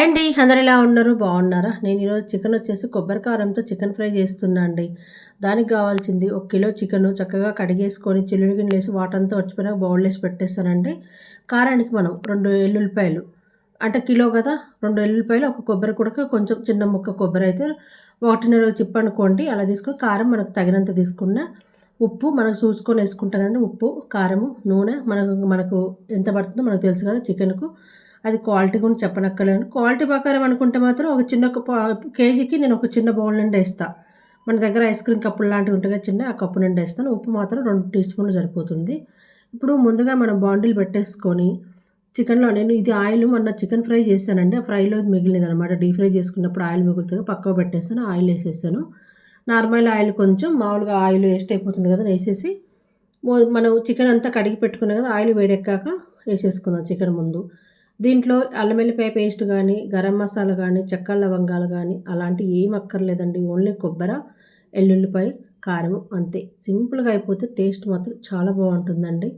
Hi అండి అందరు ఎలా ఉన్నారు? బాగున్నారా? నేను ఈరోజు చికెన్ వచ్చేసి కొబ్బరి కారంతో చికెన్ ఫ్రై చేస్తున్నా అండి. దానికి కావాల్సింది ఒక కిలో చికెన్ చక్కగా కడిగేసుకొని చిల్లుడి గిన్నెలు వేసి వాటర్ అంతా వచ్చిపోయినా బౌల్ వేసి పెట్టేస్తానండి. కారానికి మనం రెండు ఎల్లుల్లిపాయలు అంటే కిలో కదా రెండు ఎల్లుల్లిపాయలు ఒక కొబ్బరి కుడక కొంచెం చిన్న ముక్క కొబ్బరి అయితే ఒకటిన్నర చిప్ అనుకోండి. అలా తీసుకొని కారం మనకు తగినంత తీసుకున్న ఉప్పు మనం చూసుకొని వేసుకుంటాం కదండి ఉప్పు కారము నూనె మనకు మనకు ఎంత పడుతుందో మనకు తెలుసు కదా చికెన్కు. అది క్వాలిటీ గురించి చెప్పనక్కర్లేదు. క్వాలిటీ ప్రకారం అనుకుంటే మాత్రం ఒక చిన్న కేజీకి నేను ఒక చిన్న బౌల్ నుండి వేస్తాను మన దగ్గర ఐస్ క్రీమ్ కప్పులు లాంటివి ఉంటాయి చిన్న ఆ కప్పు నుండి వేస్తాను. ఉప్పు మాత్రం రెండు టీ స్పూన్లు సరిపోతుంది. ఇప్పుడు ముందుగా మనం బాండిల్ పెట్టేసుకొని చికెన్లో నేను ఇది ఆయిల్ మొన్న చికెన్ ఫ్రై చేశానండి. ఆ ఫ్రైలో మిగిలింది అనమాట డీప్ ఫ్రై చేసుకున్నప్పుడు ఆయిల్ మిగులుతుంది. పక్కకు పెట్టేస్తాను. ఆయిల్ వేసేసాను నార్మల్ ఆయిల్ కొంచెం మామూలుగా ఆయిల్ వేస్ట్ అయిపోతుంది కదా వేసేసి మనం చికెన్ అంతా కడిగి పెట్టుకున్నాం కదా ఆయిల్ వేడెక్కాక వేసేసుకుందాం చికెన్ ముందు. దీంట్లో అల్లం వెల్లిపాయ పేస్ట్ కానీ గరం మసాలా కానీ చెక్క లవంగాలు కానీ అలాంటి ఏం అక్కర్లేదండి. ఓన్లీ కొబ్బరి ఎల్లుల్లిపాయ కారం అంతే. సింపుల్గా అయిపోతే టేస్ట్ మాత్రం చాలా బాగుంటుందండి.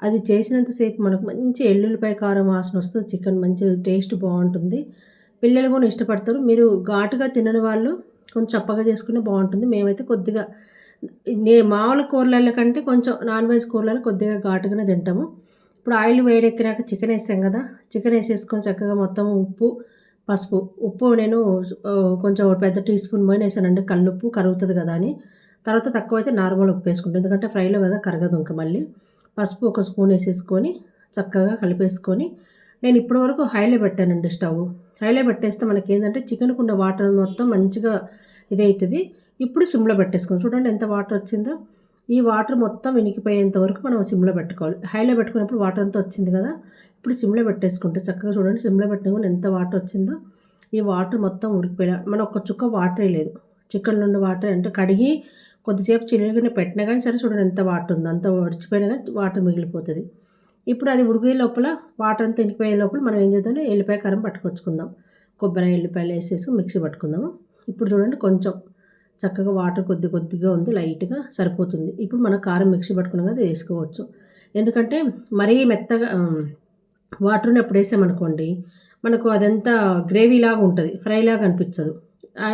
అది చేసినంతసేపు మనకు మంచి ఎల్లుల్లిపాయ కారం వాసన వస్తుంది చికెన్ మంచి టేస్ట్ బాగుంటుంది. పిల్లలు కూడా ఇష్టపడతారు. మీరు ఘాటుగా తినని వాళ్ళు కొంచెం చప్పగా చేసుకునే బాగుంటుంది. మేమైతే కొద్దిగా నే మామూలు కూరలలో కంటే కొంచెం నాన్ వెజ్ కూరలలో కొద్దిగా ఘాటుగానే తింటాము. ఇప్పుడు ఆయిల్ వేడెక్కినాక చికెన్ వేసాం కదా చికెన్ వేసేసుకొని చక్కగా మొత్తం ఉప్పు పసుపు. ఉప్పు నేను కొంచెం పెద్ద టీ స్పూన్ పోయిన వేసానండి. కళ్ళుప్పు కరుగుతుంది కదా అని. తర్వాత తక్కువ అయితే నార్మల్ ఉప్పు వేసుకుంటాం. ఎందుకంటే ఫ్రైలో కదా కరగదు ఇంకా మళ్ళీ. పసుపు ఒక స్పూన్ వేసేసుకొని చక్కగా కలిపేసుకొని నేను ఇప్పటి వరకు హైలో పెట్టానండి స్టవ్. హైలో పెట్టేస్తే మనకి ఏంటంటే చికెన్కు ఉన్న వాటర్ మొత్తం మంచిగా ఇదవుతుంది ఇప్పుడు సిమ్లో పెట్టేసుకోండి చూడండి ఎంత వాటర్ వచ్చిందో. ఈ వాటర్ మొత్తం వెనికిపోయేంత వరకు మనం సిమ్లో పెట్టుకోవాలి. హైలో పెట్టుకున్నప్పుడు వాటర్ అంతా వచ్చింది కదా? ఇప్పుడు సిమ్లో పెట్టేసుకుంటే చక్కగా చూడండి సిమ్లో పెట్టినప్పుడు ఎంత వాటర్ వచ్చిందో. ఈ వాటర్ మొత్తం ఉడికిపోయా మనం ఒక చుక్క వాటరే లేదు. చికెన్ నుండి వాటర్ అంటే కడిగి కొద్దిసేపు చిన్నగానే పెట్టినా కానీ సరే చూడండి ఎంత వాటర్ ఉంది. అంత ఉడిచిపోయినా కానీ వాటర్ మిగిలిపోతుంది. ఇప్పుడు అది ఉడికే లోపల వాటర్ అంతా ఎనికిపోయే లోపల మనం ఏం చేద్దాం? ఎల్లిపాయ కారం పట్టుకొచ్చుకుందాం. కొబ్బరి ఎల్లిపాయలు వేసేసి మిక్సీ పట్టుకుందాము. ఇప్పుడు చూడండి కొంచెం చక్కగా వాటర్ కొద్ది కొద్దిగా ఉంది లైట్గా సరిపోతుంది. ఇప్పుడు మనం కారం మిక్సీ పట్టుకున్నాం కదా వేసుకోవచ్చు. ఎందుకంటే మరీ మెత్తగా వాటర్ని ఎప్పుడు వేసామనుకోండి మనకు అదంతా గ్రేవీలాగా ఉంటుంది ఫ్రైలాగా అనిపించదు.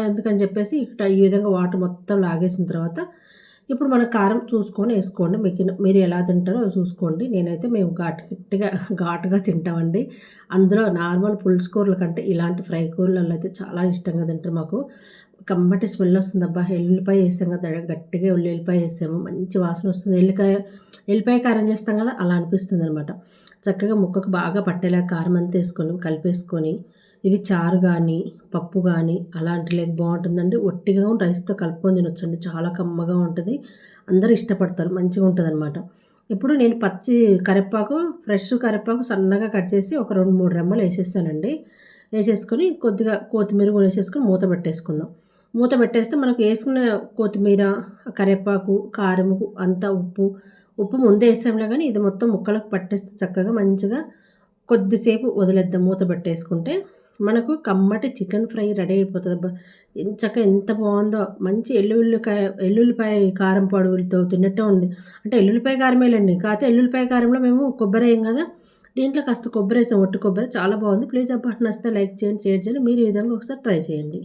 ఎందుకని చెప్పేసి ఇక్కడ ఈ విధంగా వాటర్ మొత్తం లాగేసిన తర్వాత ఇప్పుడు మన కారం చూసుకొని వేసుకోండి. మీకు మీరు ఎలా తింటారో చూసుకోండి. నేనైతే మేము ఘాటు గట్టిగా ఘాటుగా తింటామండి. అందులో నార్మల్ పులుసు కూరల కంటే ఇలాంటి ఫ్రై కూరలలో అయితే చాలా ఇష్టంగా తింటారు మాకు. కమ్మటి స్మెల్ వస్తుంది అబ్బా ఎల్లుల్లిపాయ వేసాం కదా గట్టిగా ఎల్లిపాయ వేసాము. మంచి వాసన వస్తుంది. ఎల్లికాయ ఎల్లిపాయ కారం చేస్తాం కదా అలా అనిపిస్తుంది అనమాట చక్కగా ముక్కకు బాగా పట్టేలా కారం అంతా వేసుకొని కలిపేసుకొని ఇది చారు కానీ పప్పు కానీ అలాంటి లేక బాగుంటుందండి. ఒట్టిగా రైస్తో కలుపుకొని తినొచ్చండి. చాలా కమ్మగా ఉంటుంది. అందరూ ఇష్టపడతారు. మంచిగా ఉంటుంది అనమాట ఇప్పుడు నేను పచ్చి కరివేపాకు ఫ్రెష్ కరివేపాకు సన్నగా కట్ చేసి ఒక రెండు మూడు రెమ్మలు వేసేస్తానండి వేసేసుకొని కొద్దిగా కొత్తిమీర కూడా వేసేసుకొని మూత పెట్టేసుకుందాం. మూత పెట్టేస్తే మనకు వేసుకున్న కొత్తిమీర కరివేపాకు కారము అంతా ఉప్పు. ఉప్పు ముందే వేసాంలే కానీ ఇది మొత్తం ముక్కలకు పట్టేస్తే చక్కగా మంచిగా కొద్దిసేపు వదిలేద్దాం మూత పెట్టేసుకుంటే. మనకు కమ్మటి చికెన్ ఫ్రై రెడీ అయిపోతుంది చక్క ఎంత బాగుందో. మంచి ఎల్లుల్లికాయ ఎల్లుల్లిపాయ కారం పొడుగులతో తిన్నట్టే ఉంది. అంటే ఎల్లుల్లిపాయ కారమేలండి కాకపోతే ఎల్లుల్లిపాయ కారంలో మేము కొబ్బరి వేయం కదా. దీంట్లో కాస్త కొబ్బరి వేసాం. ఒట్టు కొబ్బరి చాలా బాగుంది. ప్లీజ్ అబ్బా నచ్చితే లైక్ చేయండి షేర్ చేయండి. మీరు ఈ విధంగా ఒకసారి ట్రై చేయండి.